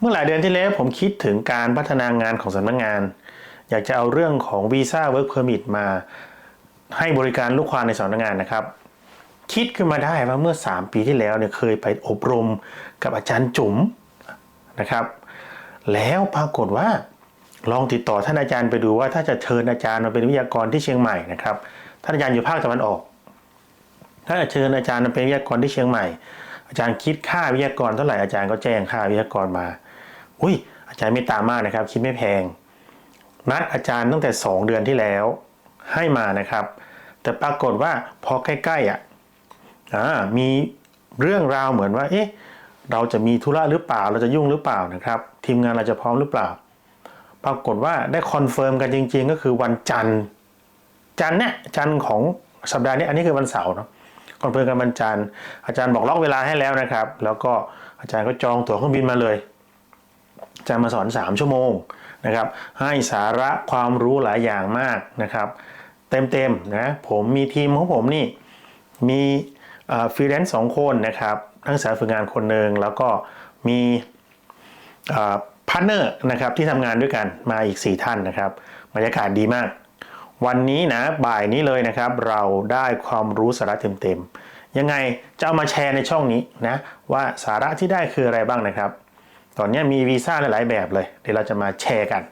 เมื่อหลายเดือนที่แล้วผมคิดถึงการพัฒนางานของสำนักงาน อยากจะเอาเรื่องของวีซ่าเวิร์กเพอร์มิทมา ให้บริการลูกความในสำนักงานนะครับ คิดขึ้นมาได้ว่าเมื่อ 3 ปีที่แล้วเนี่ยเคยไปอบรมกับอาจารย์จุ๋มนะครับ แล้วปรากฏว่าลองติดต่อท่านอาจารย์ไปดูว่าถ้าจะเชิญอาจารย์มาเป็นวิทยากรที่เชียงใหม่นะครับท่านอาจารย์อยู่ภาคตะวันออกถ้าเชิญอาจารย์มาเป็นวิทยากรที่เชียงใหม่อาจารย์คิดค่าวิทยากรเท่าไหร่อาจารย์ก็แจ้งค่าวิทยากรมา อุ้ยอาจารย์ไม่ตามมากนะครับ คิดไม่แพง นัดอาจารย์ตั้งแต่ 2 เดือนที่แล้วให้มานะครับ แต่ปรากฏว่าพอใกล้ๆอะอ่ามีเรื่องราวเหมือนว่า เอ๊ะ เราจะมีธุระหรือเปล่า เราจะยุ่งหรือเปล่านะครับ ทีมงานเราจะพร้อมหรือเปล่า ปรากฏว่าได้คอนเฟิร์มกันจริง ๆ ก็คือวันจันทร์ จันทร์เนี่ยจันทร์ของสัปดาห์นี้อันนี้คือวันเสาร์เนาะคอนเฟิร์มกันวันจันทร์อาจารย์บอกล็อกเวลาให้แล้วนะครับ แล้วก็อาจารย์ก็จองตั๋วเครื่องบินมาเลย จารย์มาสอน 3 ชั่วโมงนะครับ ให้สาระความรู้หลายอย่างมากนะครับ เต็มๆนะผมมีทีมของผมนี่มีฟรีแลนซ์สองคนนะครับนักศึกษาฝึกงานคนหนึ่งแล้วก็มีพาร์ทเนอร์นะครับที่ทำงานด้วยกันมาอีก 4 ท่านนะครับบรรยากาศดีมาก วันนี้นะบ่ายนี้เลยนะครับ เราได้ความรู้สาระเต็มๆยังไงจะเอามาแชร์ในช่องนี้นะว่าสาระที่ได้คืออะไรบ้างนะครับ ตอนนี้มีวีซ่าหลายแบบเลย เดี๋ยวเราจะมาแชร์กัน